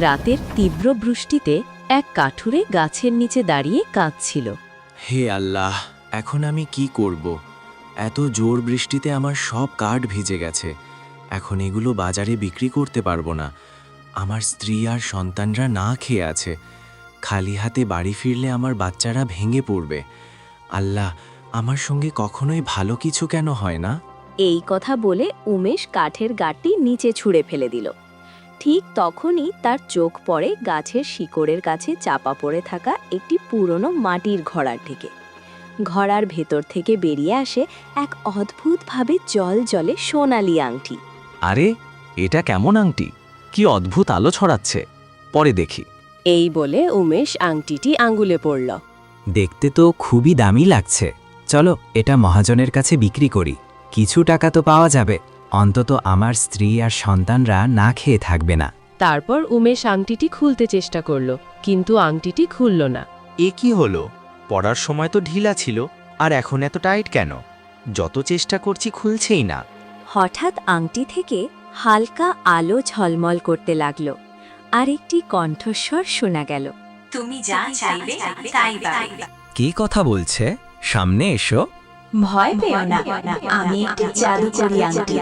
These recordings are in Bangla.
রাতের তীব্র বৃষ্টিতে এক কাঠুরে গাছের নিচে দাঁড়িয়ে কাঁদছিল। হে আল্লাহ এখন আমি কি করব? এত জোর বৃষ্টিতে আমার সব কাঠ ভিজে গেছে। এখন এগুলো বাজারে বিক্রি করতে পারব না। আমার স্ত্রী আর সন্তানরা না খেয়ে আছে। খালি হাতে বাড়ি ফিরলে আমার বাচ্চারা ভেঙে পড়বে। আল্লাহ আমার সঙ্গে কখনোই ভালো কিছু কেন হয় না? এই কথা বলে উমেশ কাঠের গাঁটটি নিচে ছুঁড়ে ফেলে দিল। ঠিক তখনই তার চোখ পড়ে গাছের শিকড়ের কাছে চাপা পড়ে থাকা একটি পুরনো মাটির ঘড়ার দিকে। ঘড়ার ভেতর থেকে বেরিয়ে আসে এক অদ্ভুতভাবে জল জলে সোনালি আংটি। আরে এটা কেমন আংটি? কি অদ্ভুত আলো ছড়াচ্ছে। পরে দেখি। এই বলে উমেশ আংটিটি আঙ্গুলে পড়ল। দেখতে তো খুবই দামি লাগছে। চলো এটা মহাজনের কাছে বিক্রি করি। কিছু টাকা তো পাওয়া যাবে। অন্তত আমার স্ত্রী আর সন্তানরা না খেয়ে থাকবে না। তারপর উমেশ আংটিটি খুলতে চেষ্টা করল কিন্তু আংটিটি খুলল না। এ কি হলো? পড়ার সময় তো ঢিলা ছিল আর এখন এত টাইট কেন? যত চেষ্টা করছি খুলছেই না। হঠাৎ আংটি থেকে হালকা আলো ঝলমল করতে লাগল আর একটি কণ্ঠস্বর শোনা গেল। তুমি যা চাইবে তাই পাবে কি কথা বলছে? সামনে এসো। ভয় পেও না। আমি একটি জাদুকরি আংটি।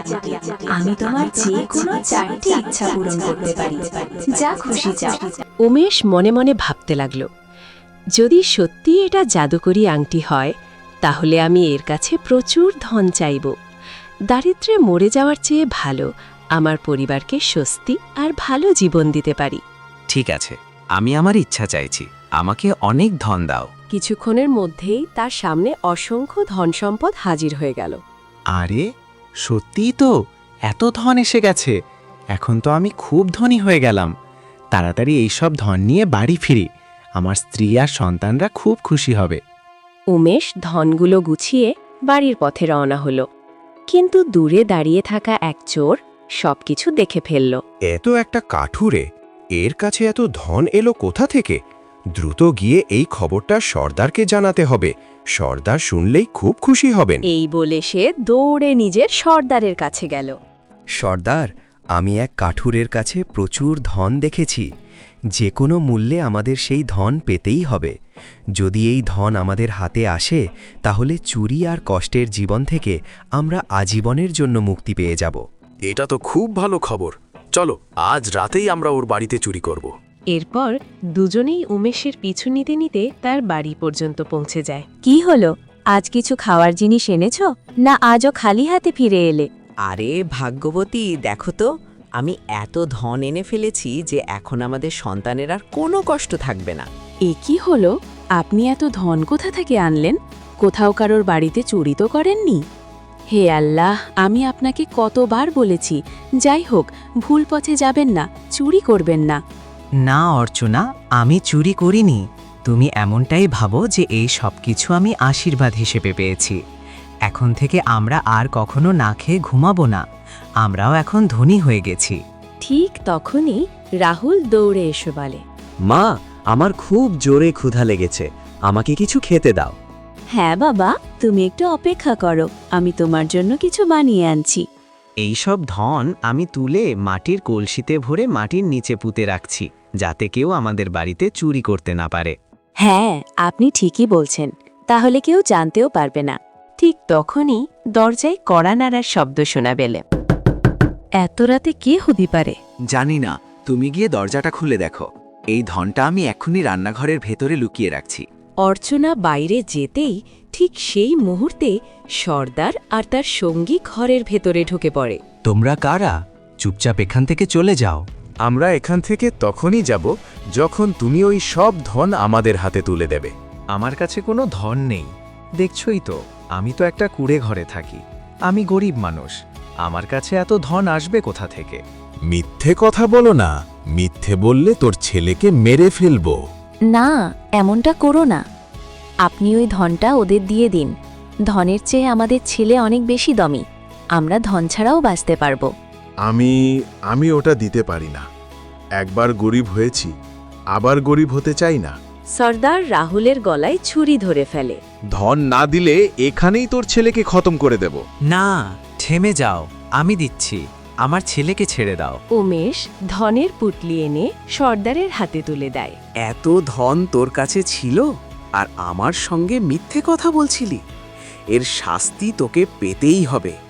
আমি তোমার যে কোনো চারটি ইচ্ছা পূরণ করতে পারি। যা খুশি চাও। উমেশ মনে মনে ভাবতে লাগল যদি সত্যি এটা জাদুকরি আংটি হয় তাহলে আমি এর কাছে প্রচুর ধন চাইব। দারিদ্রে মরে যাওয়ার চেয়ে ভালো আমার পরিবারকে স্বস্তি আর ভালো জীবন দিতে পারি। ঠিক আছে আমি আমার ইচ্ছা চাইছি আমাকে অনেক ধন দাও। কিছুক্ষণের মধ্যেই তার সামনে অসংখ্য ধন সম্পদ হাজির হয়ে গেল। আরে সত্যিই তো এত ধন এসে গেছে। এখন তো আমি খুব ধনী হয়ে গেলাম। তাড়াতাড়ি এইসব ধন নিয়ে বাড়ি ফিরি। আমার স্ত্রী আর সন্তানরা খুব খুশি হবে। উমেশ ধনগুলো গুছিয়ে বাড়ির পথে রওনা হল। কিন্তু দূরে দাঁড়িয়ে থাকা এক চোর সবকিছু দেখে ফেলল। এত একটা কাঠুরে এর কাছে এত ধন এলো কোথা থেকে? দ্রুত গিয়ে এই খবরটা সর্দারকে জানাতে হবে। সর্দার শুনলেই খুব খুশি হবেন। এই বলে সে দৌড়ে নিজের সর্দারের কাছে গেল। সর্দার আমি এক কাঠুরের কাছে প্রচুর ধন দেখেছি। যে কোনো মূল্যে আমাদের সেই ধন পেতেই হবে। যদি এই ধন আমাদের হাতে আসে তাহলে চুরি আর কষ্টের জীবন থেকে আমরা আজীবনের জন্য মুক্তি পেয়ে যাব। এটা তো খুব ভালো খবর। চলো আজ রাতেই আমরা ওর বাড়িতে চুরি করব। এরপর দুজনেই উমেশের পিছু নিতে নিতে তার বাড়ি পর্যন্ত পৌঁছে যায়। কি হলো? আজ কিছু খাওয়ার জিনিস এনেছ? না আজও খালি হাতে ফিরে এলে? আরে ভাগ্যবতী দেখো তো আমি এত ধন এনে ফেলেছি যে এখন আমাদের সন্তানের আর কোনো কষ্ট থাকবে না। এ কি হলো? আপনি এত ধন কোথা থেকে আনলেন? কোথাও কারোর বাড়িতে চুরি তো করেননি? হে আল্লাহ আমি আপনাকে কতবার বলেছি যাই হোক ভুল পথে যাবেন না চুরি করবেন না। না অর্চনা আমি চুরি করিনি। তুমি এমনটাই ভাবো যে এই সব কিছু আমি আশীর্বাদ হিসেবে পেয়েছি। এখন থেকে আমরা আর কখনো না খেয়ে ঘুমাবো না। আমরাও এখন ধনী হয়ে গেছি। ঠিক তখনই রাহুল দৌড়ে এসে বলে। মা আমার খুব জোরে ক্ষুধা লেগেছে। আমাকে কিছু খেতে দাও। হ্যাঁ বাবা তুমি একটু অপেক্ষা করো। আমি তোমার জন্য কিছু বানিয়ে আনছি। এইসব ধন আমি তুলে মাটির কলসিতে ভরে মাটির নিচে পুঁতে রাখছি। যাতে কেউ আমাদের বাড়িতে চুরি করতে না পারে। হ্যাঁ আপনি ঠিকই বলছেন। তাহলে কেউ জানতেও পারবে না। ঠিক তখনই দরজায় কড়া নাড়ার শব্দ শোনা পেলে এত রাতে কে হদি পারে? জানি না। তুমি গিয়ে দরজাটা খুলে দেখো। এই ধনটা আমি এক্ষুনি রান্নাঘরের ভেতরে লুকিয়ে রাখছি। অর্চনা বাইরে যেতেই ঠিক সেই মুহূর্তে সর্দার আর তার সঙ্গী ঘরের ভেতরে ঢুকে পড়ে। তোমরা কারা? চুপচাপ এখান থেকে চলে যাও। আমরা এখান থেকে তখনই যাব যখন তুমি ওই সব ধন আমাদের হাতে তুলে দেবে। আমার কাছে কোনো ধন নেই। দেখছই তো আমি তো একটা কুড়ে ঘরে থাকি। আমি গরিব মানুষ। আমার কাছে এত ধন আসবে কোথা থেকে? মিথ্যে কথা বলো না। মিথ্যে বললে তোর ছেলেকে মেরে ফেলব। না এমনটা করো না। আপনি ওই ধনটা ওদের দিয়ে দিন। ধনের চেয়ে আমাদের ছেলে অনেক বেশি দমি। আমরা ধন ছাড়াও বাঁচতে পারব। আমি আমি ওটা দিতে পারি না। একবার গরিব হয়েছি আবার গরিব হতে চাই না। সর্দার রাহুলের গলায় ছুরি ধরে ফেলে। ধন না দিলে এখানেই তোর ছেলেকে খতম করে দেব। না থেমে যাও আমি দিচ্ছি। আমার ছেলেকে ছেড়ে দাও। উমেশ ধনের পুটলি এনে সর্দারের হাতে তুলে দেয়। এত ধন তোর কাছে ছিল? আর আমার সঙ্গে মিথ্যে কথা বলছিলি? এর শাস্তি তোকে পেতেই হবে।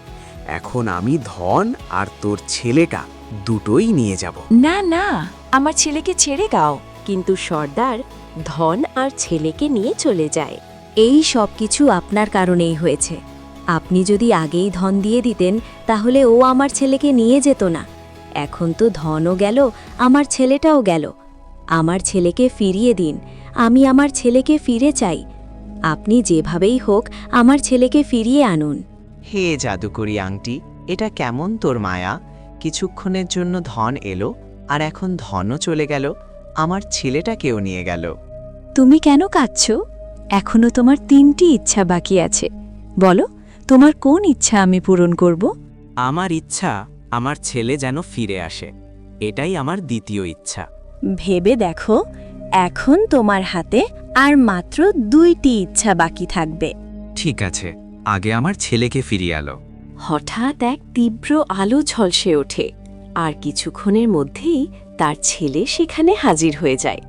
এখন আমি ধন আর তোর ছেলেটা দুটোই নিয়ে যাব। না না, আমার ছেলেকে ছেড়ে গাও কিন্তু সর্দার ধন আর ছেলেকে নিয়ে চলে যায়। এই সব কিছু আপনার কারণেই হয়েছে। আপনি যদি আগেই ধন দিয়ে দিতেন, তাহলে ও আমার ছেলেকে নিয়ে যেত না। এখন তো ধনও গেল, আমার ছেলেটাও গেল। আমার ছেলেকে ফিরিয়ে দিন। আমি আমার ছেলেকে ফিরে চাই। আপনি যেভাবেই হোক, আমার ছেলেকে ফিরিয়ে আনুন। হে জাদুকরি আংটি এটা কেমন তোর মায়া? কিছুক্ষণের জন্য ধন এলো আর এখন ধনও চলে গেল আমার ছেলেটাকেও নিয়ে গেল। তুমি কেন কাঁদছ? এখনও তোমার তিনটি ইচ্ছা বাকি আছে। বলো তোমার কোন ইচ্ছা আমি পূরণ করব? আমার ইচ্ছা আমার ছেলে যেন ফিরে আসে। এটাই আমার দ্বিতীয় ইচ্ছা। ভেবে দেখো এখন তোমার হাতে আর মাত্র দুইটি ইচ্ছা বাকি থাকবে। ঠিক আছে। আগে আমার ছেলেকে ফিরিয়ে আলো। হঠাৎ এক তীব্র আলো ঝলসে ওঠে। আর কিছুক্ষণের মধ্যেই তার ছেলে সেখানে হাজির হয়ে যায়।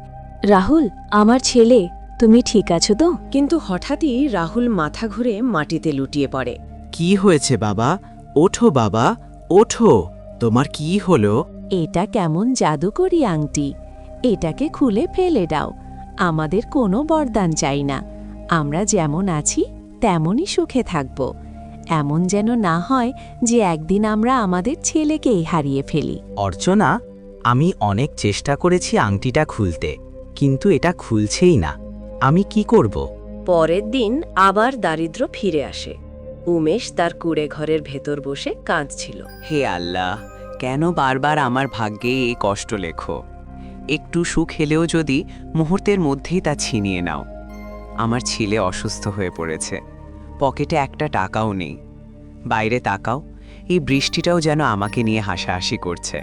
রাহুল আমার ছেলে তুমি ঠিক আছো তো? কিন্তু হঠাৎই রাহুল মাথা ঘুরে মাটিতে লুটিয়ে পড়ে। কি হয়েছে বাবা? ওঠো বাবা ওঠো। তোমার কি হলো? এটা কেমন জাদুকরি আংটি। এটাকে খুলে ফেলে দাও। আমাদের কোনো বরদান চাই না। আমরা যেমন আছি তেমনই সুখে থাকব। এমন যেন না হয় যে একদিন আমরা আমাদের ছেলেকেই হারিয়ে ফেলি। অর্চনা আমি অনেক চেষ্টা করেছি আংটিটা খুলতে কিন্তু এটা খুলছেই না। আমি কি করব? পরের দিন আবার দারিদ্র ফিরে আসে। উমেশ তার কুড়ে ঘরের ভেতর বসে কাঁদছিল। হে আল্লাহ কেন বারবার আমার ভাগ্যে এই কষ্ট লেখো? একটু সুখ এলেও যদি মুহূর্তের মধ্যেই তা ছিনিয়ে নাও। আমার ছেলে অসুস্থ হয়ে পড়েছে। পকেটে একটা টাকাও নেই। বাইরে তাকাও এই বৃষ্টিটাও যেন আমাকে নিয়ে হাসাহাসি করছে।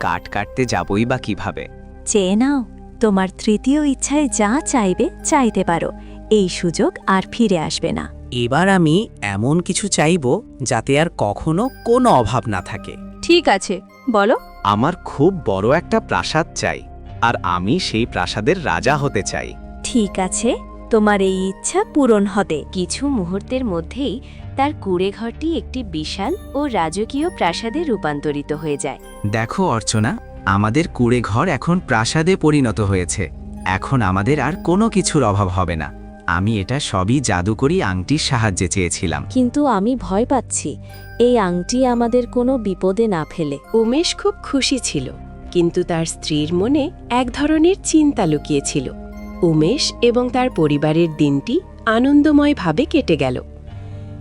কাট কাটতে যাবই বা কীভাবে? চেয়ে নাও তোমার তৃতীয় ইচ্ছায় যা চাইবে চাইতে পারো। এই সুযোগ আর ফিরে আসবে না। এবার আমি এমন কিছু চাইব যাতে আর কখনো কোনো অভাব না থাকে। ঠিক আছে বলো। আমার খুব বড় একটা প্রাসাদ চাই আর আমি সেই প্রাসাদের রাজা হতে চাই। ঠিক আছে তোমার এই ইচ্ছা পূরণ হবে। কিছু মুহূর্তের মধ্যেই তার কুড়ে ঘরটি একটি বিশাল ও রাজকীয় প্রাসাদে রূপান্তরিত হয়ে যায়। দেখো অর্চনা আমাদের কুড়ে ঘর এখন প্রাসাদে পরিণত হয়েছে। এখন আমাদের আর কোনো কিছুর অভাব হবে না। আমি এটা সবই জাদুকরি আংটির সাহায্যে চেয়েছিলাম। কিন্তু আমি ভয় পাচ্ছি। এই আংটি আমাদের কোনো বিপদে না ফেলে। উমেশ খুব খুশি ছিল কিন্তু তার স্ত্রীর মনে এক ধরনের চিন্তা লুকিয়েছিল। উমেশ এবং তার পরিবারের দিনটি আনন্দময়ভাবে কেটে গেল।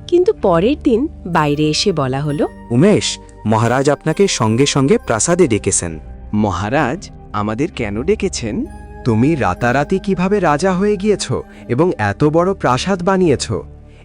কিন্তু পরের দিন বাইরে এসে বলা হলো উমেশ মহারাজ আপনাকে সঙ্গে সঙ্গে প্রাসাদে ডেকেছেন। মহারাজ আমাদের কেন ডেকেছেন? তুমি রাতারাতি কীভাবে রাজা হয়ে গিয়েছ এবং এত বড় প্রাসাদ বানিয়েছ?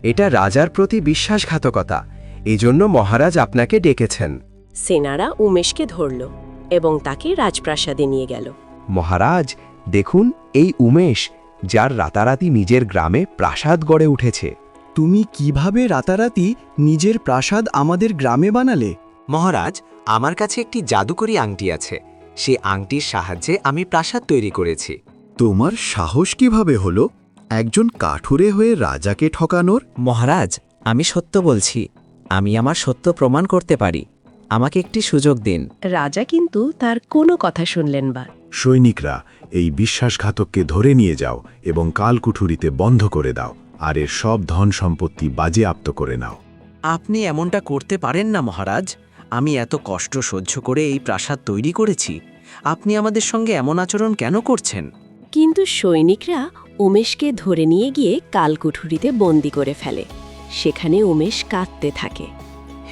এটা রাজার প্রতি বিশ্বাসঘাতকতা। এজন্য মহারাজ আপনাকে ডেকেছেন। সেনারা উমেশকে ধরল এবং তাকে রাজপ্রাসাদে নিয়ে গেল। মহারাজ দেখুন এই উমেশ যার রাতারাতি নিজের গ্রামে প্রাসাদ গড়ে উঠেছে। তুমি কীভাবে রাতারাতি নিজের প্রাসাদ আমাদের গ্রামে বানালে? মহারাজ আমার কাছে একটি জাদুকরি আংটি আছে। সে আংটির সাহায্যে আমি প্রাসাদ তৈরি করেছি। তোমার সাহস কীভাবে হলো? একজন কাঠুরে হয়ে রাজাকে ঠকানোর? মহারাজ আমি সত্য বলছি। আমি আমার সত্য প্রমাণ করতে পারি। আমাকে একটি সুযোগ দিন। রাজা কিন্তু তার কোনো কথা শুনলেন বা। সৈনিকরা এই বিশ্বাসঘাতককে ধরে নিয়ে যাও এবং কালকুঠুরিতে বন্ধ করে দাও আর এর সব ধন সম্পত্তি বাজেয়াপ্ত করে নাও। আপনি এমনটা করতে পারেন না মহারাজ। আমি এত কষ্ট সহ্য করে এই প্রাসাদ তৈরি করেছি। আপনি আমাদের সঙ্গে এমন আচরণ কেন করছেন? কিন্তু সৈনিকরা উমেশকে ধরে নিয়ে গিয়ে কালকুঠুরিতে বন্দি করে ফেলে। সেখানে উমেশ কাঁদতে থাকে।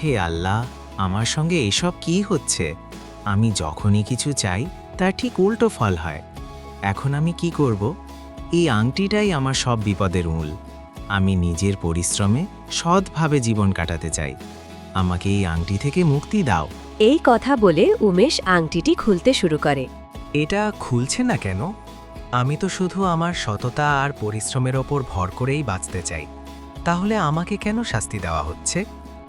হে আল্লাহ আমার সঙ্গে এসব কি হচ্ছে? আমি যখনই কিছু চাই তার ঠিক উল্টো ফল হয়। এখন আমি কি করব? এই আংটিটাই আমার সব বিপদের মূল। আমি নিজের পরিশ্রমে সৎভাবে জীবন কাটাতে চাই। আমাকে এই আংটি থেকে মুক্তি দাও। এই কথা বলে উমেশ আংটিটি খুলতে শুরু করে। এটা খুলছে না কেন? আমি তো শুধু আমার সততা আর পরিশ্রমের ওপর ভর করেই বাঁচতে চাই। তাহলে আমাকে কেন শাস্তি দেওয়া হচ্ছে?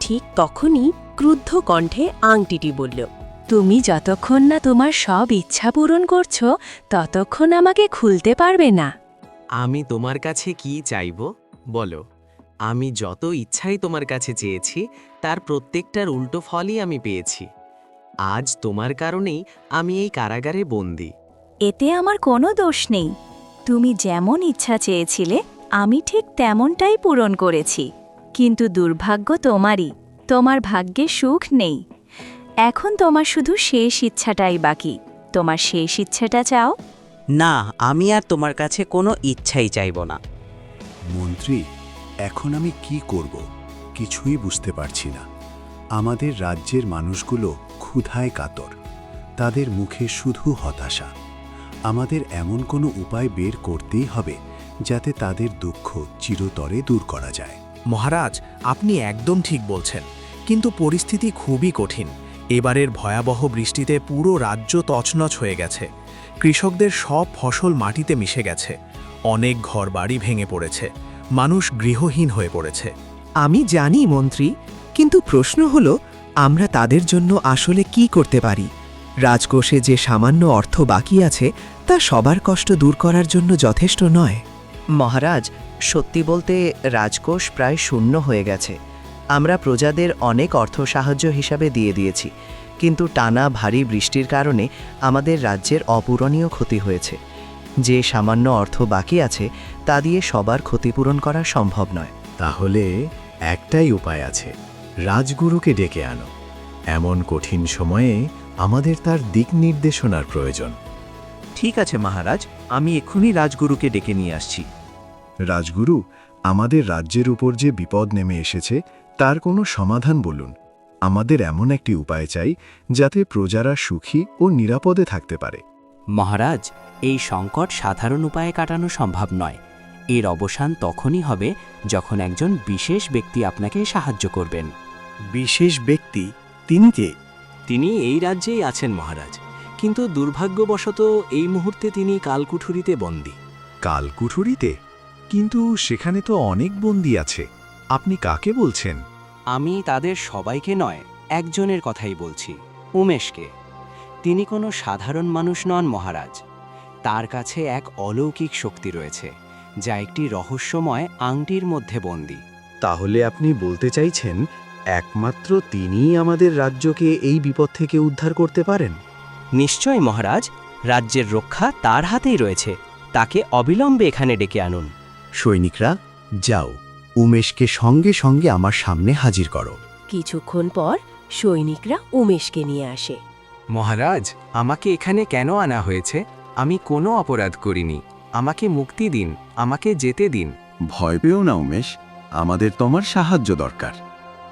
ঠিক তখনই ক্রুদ্ধ কণ্ঠে আংটিটি বলল তুমি যতক্ষণ না তোমার সব ইচ্ছা পূরণ করছ ততক্ষণ আমাকে খুলতে পারবে না। আমি তোমার কাছে কি চাইব? বলো। আমি যত ইচ্ছাই তোমার কাছে চেয়েছি তার প্রত্যেকটার উল্টো ফলই আমি পেয়েছি। আজ তোমার কারণেই আমি এই কারাগারে বন্দি। এতে আমার কোনো দোষ নেই। তুমি যেমন ইচ্ছা চেয়েছিলে আমি ঠিক তেমনটাই পূরণ করেছি। কিন্তু দুর্ভাগ্য তোমারই। তোমার ভাগ্যে সুখ নেই। এখন তোমার শুধু শেষ ইচ্ছাটাই বাকি। তোমার শেষ ইচ্ছাটা চাও? না আমি আর তোমার কাছে কোনো ইচ্ছাই চাইব না। মন্ত্রী এখন আমি কি করব কিছুই বুঝতে পারছি না। আমাদের রাজ্যের মানুষগুলো ক্ষুধায় কাতর। তাদের মুখে শুধু হতাশা। আমাদের এমন কোনো উপায় বের করতেই হবে যাতে তাদের দুঃখ চিরতরে দূর করা যায়। মহারাজ, আপনি একদম ঠিক বলছেন, কিন্তু পরিস্থিতি খুবই কঠিন। এবারের ভয়াবহ বৃষ্টিতে পুরো রাজ্য তছনছ হয়ে গেছে। কৃষকদের সব ফসল মাটিতে মিশে গেছে। অনেক ঘরবাড়ি ভেঙে পড়েছে। মানুষ গৃহহীন হয়ে পড়েছে। আমি জানি, মন্ত্রী, কিন্তু প্রশ্ন হলো, আমরা তাদের জন্য আসলে কি করতে পারি? রাজকোষে যে সামান্য অর্থ বাকি আছে, তা সবার কষ্ট দূর করার জন্য যথেষ্ট নয়। মহারাজ সত্যি বলতে রাজকোষ প্রায় শূন্য হয়ে গেছে। আমরা প্রজাদের অনেক অর্থ সাহায্য হিসাবে দিয়ে দিয়েছি কিন্তু টানা ভারী বৃষ্টির কারণে আমাদের রাজ্যের অপূরণীয় ক্ষতি হয়েছে। যে সামান্য অর্থ বাকি আছে তা দিয়ে সবার ক্ষতিপূরণ করা সম্ভব নয়। তাহলে একটাই উপায় আছে রাজগুরুকে ডেকে আনো। এমন কঠিন সময়ে আমাদের তার দিক নির্দেশনার প্রয়োজন। ঠিক আছে মহারাজ আমি এক্ষুনি রাজগুরুকে ডেকে নিয়ে আসছি। রাজগুরু আমাদের রাজ্যের উপর যে বিপদ নেমে এসেছে তার কোনো সমাধান বলুন। আমাদের এমন একটি উপায় চাই যাতে প্রজারা সুখী ও নিরাপদে থাকতে পারে। মহারাজ এই সংকট সাধারণ উপায়ে কাটানো সম্ভব নয়। এর অবসান তখনই হবে যখন একজন বিশেষ ব্যক্তি আপনাকে সাহায্য করবেন। বিশেষ ব্যক্তি? তিনি কে? তিনি এই রাজ্যেই আছেন মহারাজ। কিন্তু দুর্ভাগ্যবশত এই মুহূর্তে তিনি কালকুঠুরিতে বন্দী। কালকুঠুরিতে? কিন্তু সেখানে তো অনেক বন্দী আছে। আপনি কাকে বলছেন? আমি তাদের সবাইকে নয় একজনের কথাই বলছি উমেশকে। তিনি কোনো সাধারণ মানুষ নন মহারাজ। তার কাছে এক অলৌকিক শক্তি রয়েছে যা একটি রহস্যময় আংটির মধ্যে বন্দী। তাহলে আপনি বলতে চাইছেন একমাত্র তিনিই আমাদের রাজ্যকে এই বিপদ থেকে উদ্ধার করতে পারেন? নিশ্চয় মহারাজ। রাজ্যের রক্ষা তার হাতেই রয়েছে। তাকে অবিলম্বে এখানে ডেকে আনুন। সৈনিকরা যাও উমেশকে সঙ্গে সঙ্গে আমার সামনে হাজির করো। কিছুক্ষণ পর সৈনিকরা উমেশকে নিয়ে আসে। মহারাজ আমাকে এখানে কেন আনা হয়েছে? আমি কোনো অপরাধ করিনি। আমাকে মুক্তি দিন আমাকে যেতে দিন। ভয় পেও না উমেশ আমাদের তোমার সাহায্য দরকার।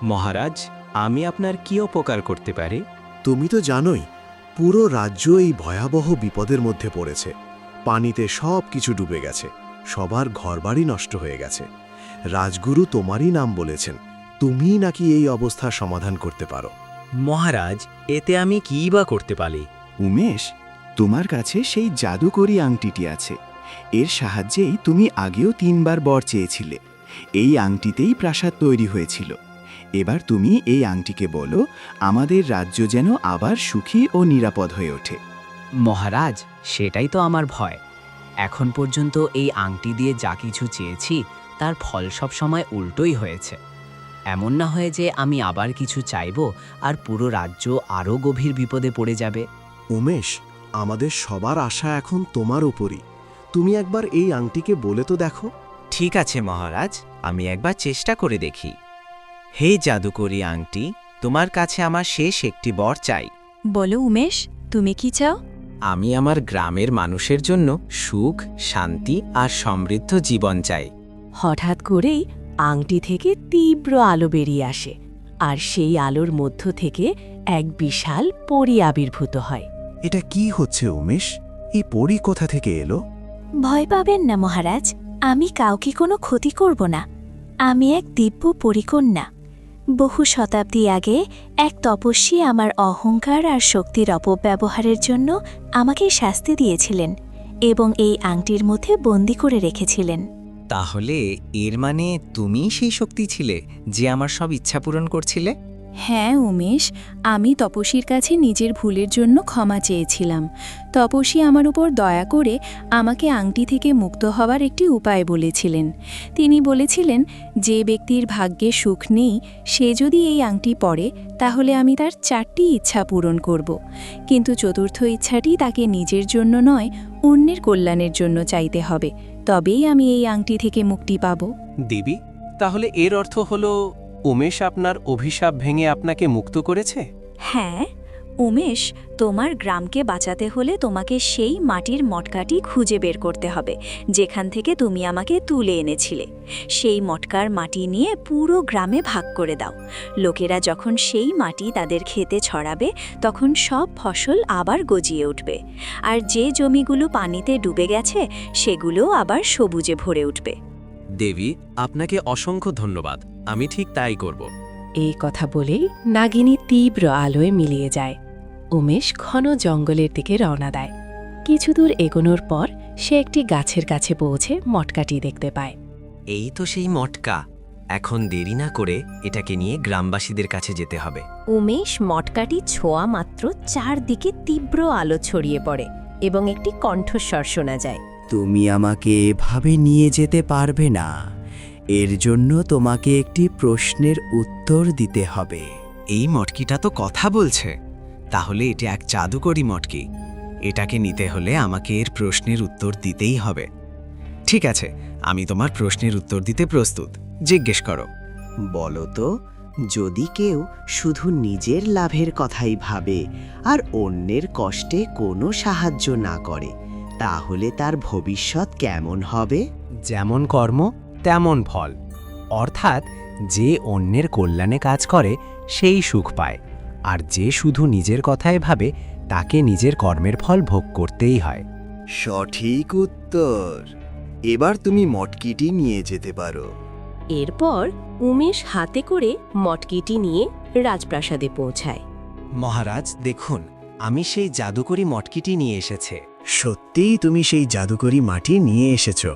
মহারাজ আমি আপনার কি উপকার করতে পারি? তুমি তো জানোই পুরো রাজ্য এই ভয়াবহ বিপদের মধ্যে পড়েছে। পানিতে সব কিছু ডুবে গেছে। সবার ঘরবাড়ি নষ্ট হয়ে গেছে। রাজগুরু তোমারই নাম বলেছেন তুমিই নাকি এই অবস্থার সমাধান করতে পারো। মহারাজ এতে আমি কী বা করতে পারি? উমেশ তোমার কাছে সেই জাদুকরি আংটিটি আছে। এর সাহায্যেই তুমি আগেও তিনবার বর চেয়েছিলে। এই আংটিতেই প্রাসাদ তৈরি হয়েছিল। এবার তুমি এই আংটিকে বলো আমাদের রাজ্য যেন আবার সুখী ও নিরাপদ হয়ে ওঠে। মহারাজ সেটাই তো আমার ভয়। এখন পর্যন্ত এই আংটি দিয়ে যা কিছু চেয়েছি তার ফল সব সময় উল্টোই হয়েছে। এমন না হয় যে আমি আবার কিছু চাইব আর পুরো রাজ্য আরও গভীর বিপদে পড়ে যাবে। উমেশ আমাদের সবার আশা এখন তোমার উপরই। তুমি একবার এই আংটিকে বলে তো দেখো। ঠিক আছে মহারাজ আমি একবার চেষ্টা করে দেখি। হে জাদুকরি আংটি তোমার কাছে আমার শেষ একটি বর চাই। বলো উমেশ তুমি কি চাও? আমি আমার গ্রামের মানুষের জন্য সুখ শান্তি আর সমৃদ্ধ জীবন চাই। হঠাৎ করেই আংটি থেকে তীব্র আলো বেরিয়ে আসে আর সেই আলোর মধ্য থেকে এক বিশাল পরি আবির্ভূত হয়। এটা কি হচ্ছে উমেশ? এই পরি কোথা থেকে এলো? ভয় পাবেন না মহারাজ। আমি কাউকে কোনো ক্ষতি করব না। আমি এক দিব্য পরিকন্যা। বহু শতাব্দী আগে এক তপস্বী আমার অহংকার আর শক্তির অপব্যবহারের জন্য আমাকে শাস্তি দিয়েছিলেন এবং এই আংটির মধ্যে বন্দি করে রেখেছিলেন। তাহলে এর মানে তুমিই সেই শক্তি ছিলে যে আমার সব ইচ্ছা পূরণ করছিলে? হ্যাঁ উমেশ, আমি তপসীর কাছে নিজের ভুলের জন্য ক্ষমা চেয়েছিলাম। তপসী আমার উপর দয়া করে আমাকে আংটি থেকে মুক্ত হওয়ার একটি উপায় বলেছিলেন। তিনি বলেছিলেন, যে ব্যক্তির ভাগ্যে সুখ নেই, সে যদি এই আংটি পরে, তাহলে আমি তার চারটি ইচ্ছা পূরণ করব। কিন্তু চতুর্থ ইচ্ছাটি তাকে নিজের জন্য নয়, অন্যের কল্যাণের জন্য চাইতে হবে। তবেই আমি এই আংটি থেকে মুক্তি পাব। দেবী, তাহলে এর অর্থ হলো উমেশ আপনার অভিশাপ ভেঙে আপনাকে মুক্ত করেছে? হ্যাঁ উমেশ, তোমার গ্রামকে বাঁচাতে হলে তোমাকে সেই মাটির মটকাটি খুঁজে বের করতে হবে, যেখান থেকে তুমি আমাকে তুলে এনেছিলে। সেই মটকার মাটি নিয়ে পুরো গ্রামে ভাগ করে দাও। লোকেরা যখন সেই মাটি তাদের খেতে ছড়াবে, তখন সব ফসল আবার গজিয়ে উঠবে। আর যে জমিগুলো পানিতে ডুবে গেছে, সেগুলোও আবার সবুজে ভরে উঠবে। দেবী আপনাকে অসংখ্য ধন্যবাদ। আমি ঠিক তাই করব। এই কথা বলেই নাগিনী তীব্র আলোয় মিলিয়ে যায়। উমেশ ঘন জঙ্গলের দিকে রওনা দেয়। কিছু দূর এগোনোর পর সে একটি গাছের কাছে পৌঁছে মটকাটি দেখতে পায়। এই তো সেই মটকা। এখন দেরি না করে এটাকে নিয়ে গ্রামবাসীদের কাছে যেতে হবে। উমেশ মটকাটি ছোঁয়া মাত্র চারদিকে তীব্র আলো ছড়িয়ে পড়ে এবং একটি কণ্ঠস্বর শোনা যায়। তুমি আমাকে এভাবে নিয়ে যেতে পারবে না। এর জন্য তোমাকে একটি প্রশ্নের উত্তর দিতে হবে। এই মটকিটা তো কথা বলছে। তাহলে এটা এক জাদুকরি মটকি। এটাকে নিতে হলে আমাকে এর প্রশ্নের উত্তর দিতেই হবে। ঠিক আছে আমি তোমার প্রশ্নের উত্তর দিতে প্রস্তুত। জিজ্ঞেস করো। বলো তো যদি কেউ শুধু নিজের লাভের কথাই ভাবে আর অন্যের কষ্টে কোনো সাহায্য না করে তাহলে তার ভবিষ্যৎ কেমন হবে? যেমন কর্ম তেমন ফল। অর্থাৎ যে অন্যের কল্যাণে কাজ করে সেই সুখ পায়। আর যে শুধু নিজের কথায় ভাবে তাকে নিজের কর্মের ফল ভোগ করতেই হয়। সঠিক উত্তর। এবার তুমি মটকিটি নিয়ে যেতে পারো। এরপর উমেশ হাতে করে মটকিটি নিয়ে রাজপ্রাসাদে পৌঁছায়। মহারাজ দেখুন আমি সেই জাদুকরি মটকিটি নিয়ে এসেছে। সত্যিই তুমি সেই জাদুকরি মাটি নিয়ে এসেছ।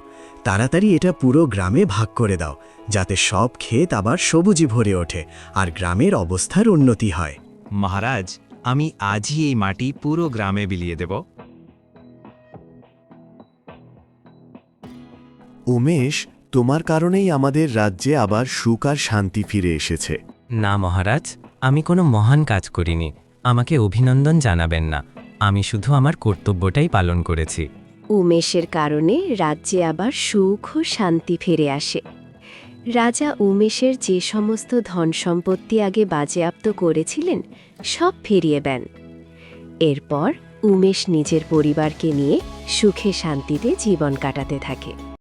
তাড়াতাড়ি এটা পুরো গ্রামে ভাগ করে দাও যাতে সব ক্ষেত আবার সবুজে ভরে ওঠে আর গ্রামের অবস্থার উন্নতি হয়। মহারাজ আমি আজই এই মাটি পুরো গ্রামে বিলিয়ে দেব। উমেশ তোমার কারণেই আমাদের রাজ্যে আবার সুখ আর শান্তি ফিরে এসেছে। না মহারাজ আমি কোনো মহান কাজ করিনি। আমাকে অভিনন্দন জানাবেন না। আমি শুধু আমার কর্তব্যটাই পালন করেছি। উমেশের কারণে রাজ্যে আবার সুখ ও শান্তি ফিরে আসে। রাজা উমেশের যে সমস্ত ধন সম্পত্তি আগে বাজেয়াপ্ত করেছিলেন, সব ফিরিয়ে দেন। এরপর উমেশ নিজের পরিবারকে নিয়ে সুখে শান্তিতে জীবন কাটাতে থাকে।